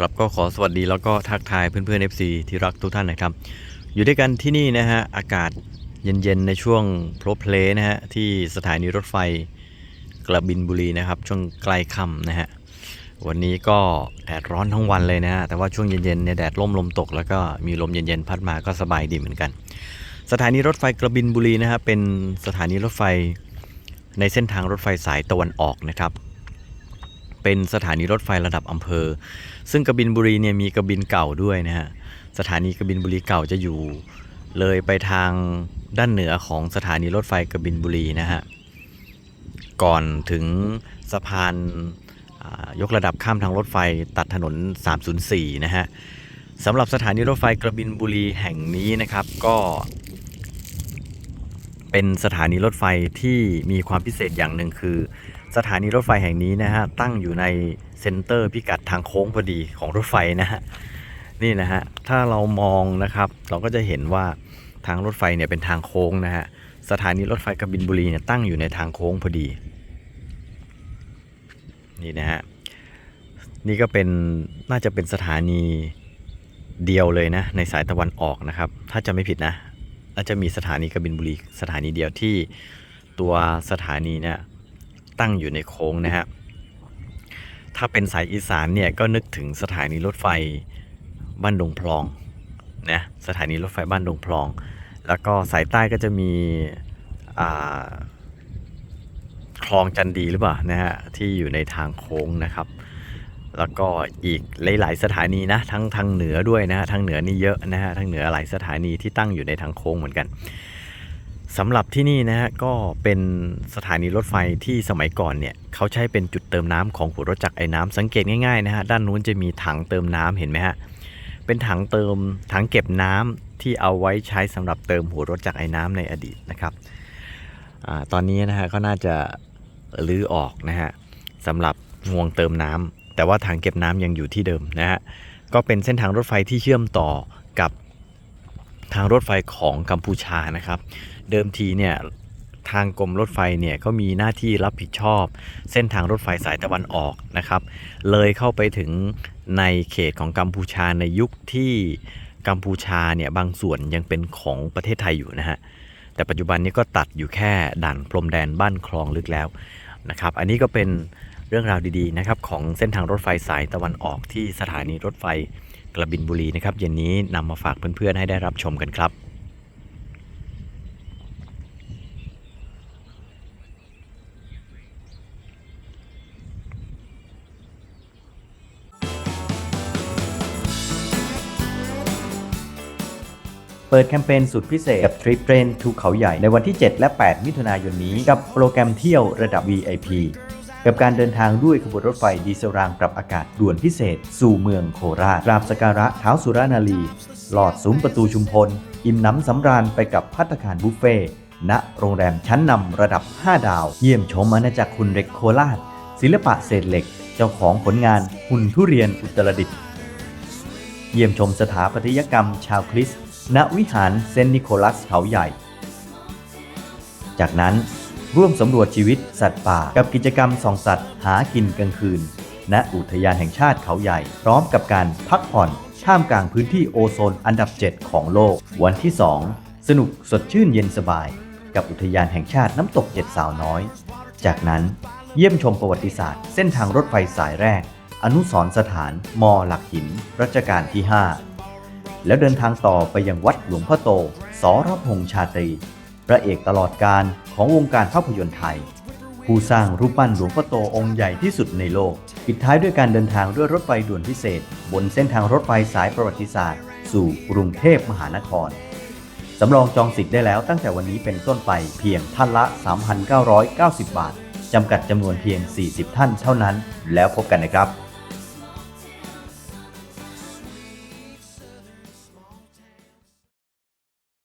ครับก็ขอสวัสดีแล้วก็ทักทายเพื่อนๆ FC ที่รักทุกท่านนะครับ อยู่ด้วยกันที่นี่นะฮะอากาศเย็นๆ ในช่วงโพลเพลนะฮะที่สถานีรถไฟกระบินบุรีนะครับ ช่วงใกล้ค่ำนะฮะวันนี้ก็แดดร้อนทั้งวันเลยนะฮะแต่ว่าช่วงเย็นๆเนี่ยแดดร่มลมตก แล้วก็มีลมเย็นๆ พัดมาก็สบายดีเหมือนกัน สถานีรถไฟกระบินบุรีนะฮะเป็นสถานีรถไฟในเส้นทางรถไฟสายตะวันออกนะครับ เป็นสถานีรถไฟระดับอำเภอ ซึ่งกบินบุรีเนี่ยมีกบินเก่าด้วยนะฮะสถานีกบินบุรีเก่าจะอยู่ เลยไปทางด้านเหนือของสถานีรถไฟกบินบุรีนะฮะก่อนถึงสะพานยกระดับข้ามทางรถไฟตัดถนน 304 นะฮะสำหรับสถานีรถไฟกระบินบุรีแห่งนี้นะครับก็ เป็นสถานีรถไฟที่มีความพิเศษอย่างหนึ่งคือ สถานีรถไฟแห่งนี้นะฮะตั้งอยู่ในเซ็นเตอร์พิกัดทางโค้งพอดีของรถไฟนะฮะนี่นะฮะถ้าเรามองนะครับ เราก็จะเห็นว่าทางรถไฟเนี่ยเป็นทางโค้งนะฮะสถานีรถไฟกบินบุรีเนี่ยตั้งอยู่ในทางโค้งพอดีนี่นะฮะนี่ก็เป็นน่าจะเป็นสถานีเดียวเลยนะในสายตะวันออกนะครับ ถ้าจะไม่ผิดนะน่าจะมีสถานีกบินบุรีสถานีเดียวที่ตัวสถานีเนี่ย ตั้งอยู่ในโค้งนะฮะถ้าเป็นสายอีสานเนี่ยก็นึกถึงสถานีรถไฟบ้านดงพลองนะสถานีรถไฟบ้านดงพลอง แล้วก็สายใต้ก็จะมีคลองจันดีหรือเปล่านะฮะที่อยู่ในทางโค้งนะครับ แล้วก็อีกหลาย ๆ สถานีนะทั้งทางเหนือด้วยนะฮะทางเหนือนี่เยอะนะฮะทางเหนือหลายสถานีที่ตั้งอยู่ในทางโค้งเหมือนกัน สำหรับที่นี่นะฮะก็เป็นสถานีรถไฟที่สมัยก่อนเนี่ยเขาใช้เป็นจุดเติมน้ำของหัวรถจักรไอ้น้ำสังเกตง่ายๆนะฮะด้านนู้นจะมีถังเติมน้ำเห็นไหมฮะเป็นถังเติมถังเก็บน้ำที่เอาไว้ใช้สำหรับเติมหัวรถจักรไอ้น้ำในอดีตนะครับอตอนนี้นะฮะก็น่าจะลื้อออกนะฮะสำหรับงวงเติมน้ำแต่ว่าถังเก็บน้ำยังอยู่ที่เดิมนะฮะก็เป็นเส้นทางรถไฟที่เชื่อมต่อกับ ทางรถไฟของกัมพูชานะครับ เดิมทีเนี่ยทางกรมรถไฟเนี่ยก็มีหน้าที่รับผิดชอบ เส้นทางรถไฟสายตะวันออกนะครับ เลยเข้าไปถึงในเขตของกัมพูชาในยุคที่กัมพูชาเนี่ยบางส่วนยังเป็นของประเทศไทยอยู่นะฮะแต่ปัจจุบันนี้ก็ตัดอยู่แค่ด่านพรมแดนบ้านคลองลึกแล้วนะครับ อันนี้ก็เป็นเรื่องราวดีๆนะครับของเส้นทางรถไฟสายตะวันออกที่สถานีรถไฟ กระบินบุรีนะครับเย็นนี้นำมาฝากเพื่อนๆให้ได้รับชมกันครับเปิดแคมเปญสุดพิเศษกับทริปเทรนทูเขาใหญ่ในวันที่ 7 และ 8 มิถุนายนนี้ กับโปรแกรมเที่ยวระดับ VIP กับการเดินทางด้วยขบวนรถไฟดีเซลรางปรับอากาศด่วนพิเศษ สู่เมืองโคราชกราบสการะเท้าสุรานารี หลอดซุ้มประตูชุมพล อิ่มน้ำสำราญไปกับพัตตาคารบุฟเฟ่ณโรงแรมชั้นนำระดับ 5 ดาว เยี่ยมชมอาณาจักรคุณเร็กโคราช ศิลปะเศษเหล็ก เจ้าของผลงานหุ่นทุเรียนอุตรดิตถ์เยี่ยมชมสถาปัตยกรรมชาวคริสต์ณวิหารเซนต์นิโคลัสเขาใหญ่ จากนั้น ร่วมสำรวจชีวิตสัตว์ป่า กับกิจกรรมส่องสัตว์หากินกลางคืน ณ อุทยานแห่งชาติเขาใหญ่ พร้อมกับการพักผ่อนท่ามกลางพื้นที่โอโซนอันดับ 7 ของโลก วันที่ 2 สนุกสดชื่นเย็นสบาย กับอุทยานแห่งชาติน้ำตกเจ็ดสาวน้อย จากนั้นเยี่ยมชมประวัติศาสตร์ เส้นทางรถไฟสายแรก อนุสรสถานมอหลักหิน รัชกาลที่ 5 แล้วเดินทางต่อไปยังวัดหลวงพ่อโต สรพงษ์ชาตรี ระเอกตลอดการของวงการภาพยนตร์ไทย ผู้สร้างรูปปั้นหลวงพ่อโตองค์ใหญ่ที่สุดในโลก ปิดท้ายด้วยการเดินทางด้วยรถไฟด่วนพิเศษ บนเส้นทางรถไฟสายประวัติศาสตร์ สู่กรุงเทพมหานครสำรองจองสิทธิ์ได้แล้วตั้งแต่วันนี้เป็นต้นไปเพียงท่านละ 3,990 บาทจำกัดจำนวนเพียง 40 ท่านเท่านั้น แล้วพบกันนะครับ